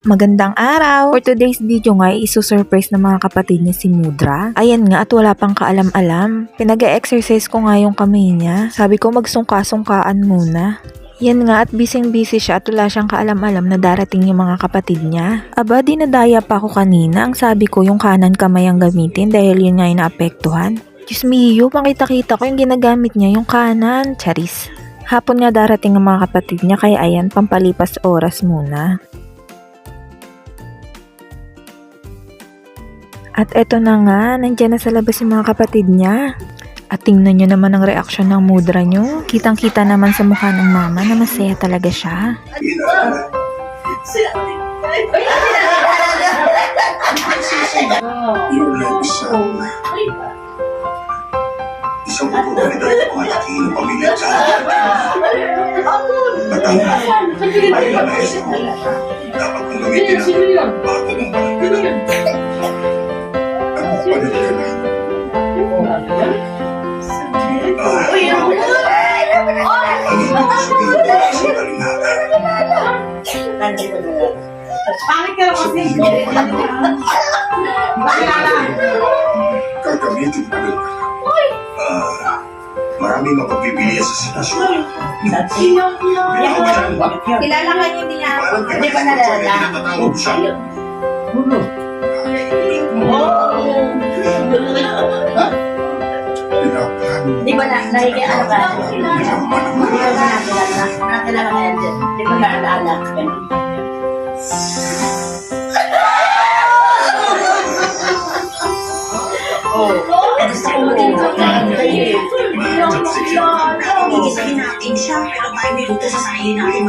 Magandang araw! For today's video nga, isusurprise ng mga kapatid niya si Mudra. Ayan nga at wala pang kaalam-alam. Pinag-exercise ko nga yung kamay niya. Sabi ko magsungka-sungkaan muna. Yan nga at bising-busy siya at wala siyang kaalam-alam na darating yung mga kapatid niya. Aba, dinadaya pa ako kanina. Ang sabi ko yung kanan kamay ang gamitin dahil yun nga yung naapektuhan. Diyos mio, makita-kita ko yung ginagamit niya yung kanan. Charis. Hapon nga darating ang mga kapatid niya kaya ayan, pampalipas oras muna. At eto na nga, nandyan na sa labas yung mga kapatid niya. At tingnan nyo naman ang reaksyon ng mudra nyo. Kitang-kita naman sa mukha ng mama na masaya talaga siya. Isang isang oportunidad ng mga laking pamilya sa At ang ay nais mo, dapat mong gamitin ang Ah, ang. Pangit ka lang kasi. Bakilala. Gagamitin ko ng ah, maraming mapagbibili sa sitwasyon. Kilala ka niyo niya. Parang Di ba nalala? Natatawag siya. Pinaplano Di ba na, nahiga ano ka? Di ba na nakilala? Nakilala ka yan dyan. Di ba naalala? Igisahin natin siya, pero tayo niluto sa sarili natin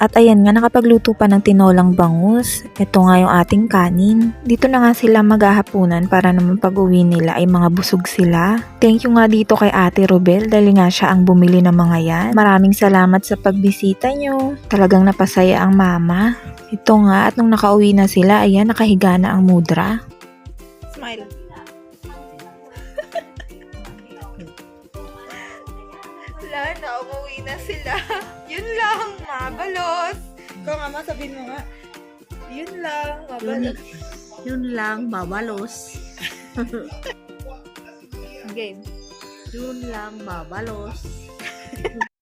At ayan nga, nakapagluto pa ng tinolang bangus. Ito nga yung ating kanin. Dito na nga sila maghahapunan para naman pag uwi nila ay mga busog sila. Thank you nga dito kay Ate Robel dahil nga siya ang bumili ng mga yan. Maraming salamat sa pagbisita nyo. Talagang napasaya ang mama. Ito nga, at nung nakauwi na sila, ayan, nakahiga na ang mudra. Smile. Wala na, umuwi na sila. Yun lang, mabalos. Ikaw nga, sabihin mo nga. Yun lang, mabalos. Yun lang, babalos. Game. Yun lang, babalos.